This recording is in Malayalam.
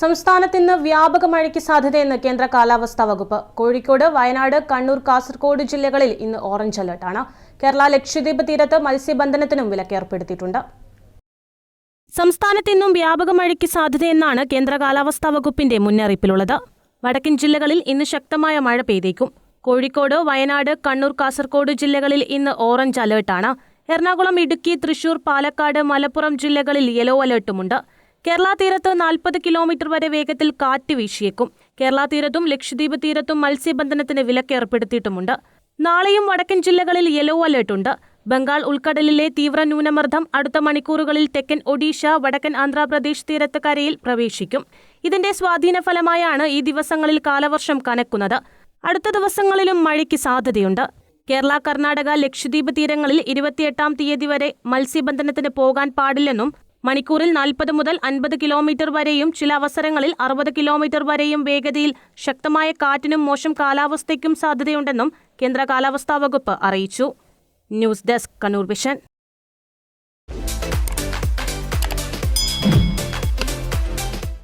സംസ്ഥാനത്ത് ഇന്ന് വ്യാപക മഴയ്ക്ക് സാധ്യതയെന്ന് കേന്ദ്ര കാലാവസ്ഥാ വകുപ്പ്. കോഴിക്കോട് വയനാട് കണ്ണൂർ കാസർഗോഡ് ജില്ലകളിൽ ഇന്ന് ഓറഞ്ച് അലർട്ടാണ് കേരള ലക്ഷദ്വീപ് തീരത്ത് മത്സ്യബന്ധനത്തിനും വിലക്കേർപ്പെടുത്തിയിട്ടുണ്ട് സംസ്ഥാനത്ത് ഇന്നും വ്യാപക മഴയ്ക്ക് സാധ്യതയെന്നാണ് കേന്ദ്ര കാലാവസ്ഥാ വകുപ്പിന്റെ മുന്നറിയിപ്പിലുള്ളത്. വടക്കൻ ജില്ലകളിൽ ഇന്ന് ശക്തമായ മഴ പെയ്തേക്കും. കോഴിക്കോട് വയനാട് കണ്ണൂർ കാസർഗോഡ് ജില്ലകളിൽ ഇന്ന് ഓറഞ്ച് അലേർട്ടാണ്. എറണാകുളം ഇടുക്കി തൃശൂർ പാലക്കാട് മലപ്പുറം ജില്ലകളിൽ യെല്ലോ അലേർട്ടുമുണ്ട്. കേരള തീരത്ത് നാൽപ്പത് കിലോമീറ്റർ വരെ വേഗത്തിൽ കാറ്റ് വീശിയേക്കും. കേരള തീരത്തും ലക്ഷദ്വീപ് തീരത്തും മത്സ്യബന്ധനത്തിന് വിലക്ക് ഏർപ്പെടുത്തിയിട്ടുമുണ്ട്. നാളെയും വടക്കൻ ജില്ലകളിൽ യെല്ലോ അലേർട്ട് ഉണ്ട്. ബംഗാൾ ഉൾക്കടലിലെ തീവ്ര ന്യൂനമർദ്ദം അടുത്ത മണിക്കൂറുകളിൽ തെക്കൻ ഒഡീഷ വടക്കൻ ആന്ധ്രാപ്രദേശ് തീരത്ത് കരയിൽ പ്രവേശിക്കും. ഇതിന്റെ സ്വാധീന ഫലമായാണ് ഈ ദിവസങ്ങളിൽ കാലവർഷം കനക്കുന്നത്. അടുത്ത ദിവസങ്ങളിലും മഴയ്ക്ക് സാധ്യതയുണ്ട്. കേരള കർണാടക ലക്ഷദ്വീപ് തീരങ്ങളിൽ ഇരുപത്തിയെട്ടാം തീയതി വരെ മത്സ്യബന്ധനത്തിന് പോകാൻ പാടില്ലെന്നും മണിക്കൂറിൽ നാൽപ്പത് മുതൽ അൻപത് കിലോമീറ്റർ വരെയും ചില അവസരങ്ങളിൽ അറുപത് കിലോമീറ്റർ വരെയും വേഗതയിൽ ശക്തമായ കാറ്റിനും മോശം കാലാവസ്ഥയ്ക്കും സാധ്യതയുണ്ടെന്നും കേന്ദ്ര കാലാവസ്ഥാ വകുപ്പ് അറിയിച്ചു. News desk Kannur vision.